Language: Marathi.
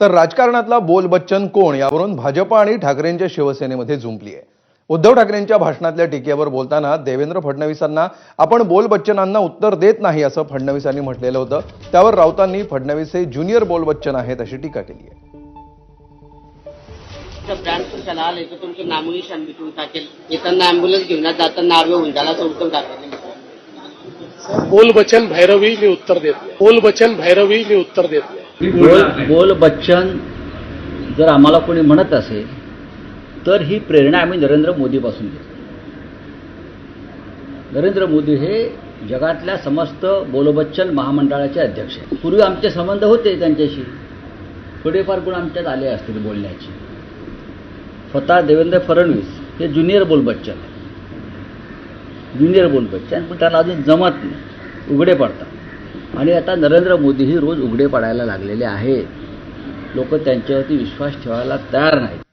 तर राजकारणातला बोल बच्चन कोण यावरून भाजपा आणि ठाकरेंच्या शिवसेनेमध्ये जुंपली आहे. उद्धव ठाकरेंच्या भाषणातल्या टीकेवर बोलताना देवेंद्र फडणवीसांना आपण बोल बच्चनांना उत्तर देत नाही असं फडणवीसांनी म्हटलेलं होतं. त्यावर राऊतांनी फडणवीस हे ज्युनियर बोल बच्चन आहेत अशी टीका केली आहे. ब्रँड कशाला आले तर तुमचं नामही निशाण मिटून टाकेल. येताना अँब्युलन्स घेऊन जाताना नावे होऊन झाला असं उत्तर टाकेल बोल बचन भैरवी मी उत्तर देत बोल बचन भैरवी मी उत्तर देत बोल बोल बच्चन जर आम्हाला कोणी म्हणत असेल तर ही प्रेरणा आम्ही नरेंद्र मोदीपासून घेतो. नरेंद्र मोदी हे जगातल्या समस्त बोलबच्चन महामंडळाचे अध्यक्ष आहेत. पूर्वी आमचे संबंध होते त्यांच्याशी. थोडेफार गुण आमच्यात आले असतील बोलण्याचे. स्वतः देवेंद्र फडणवीस हे ज्युनियर बोलबच्चन ज्युनियर बोलबच्चन पण त्याला अजून जमत नाही. उघडे पडतात. आणि आता नरेंद्र मोदीही रोज उघडे पडायला लागलेले आहेत. लोक त्यांच्यावरती विश्वास ठेवायला तयार नाहीत.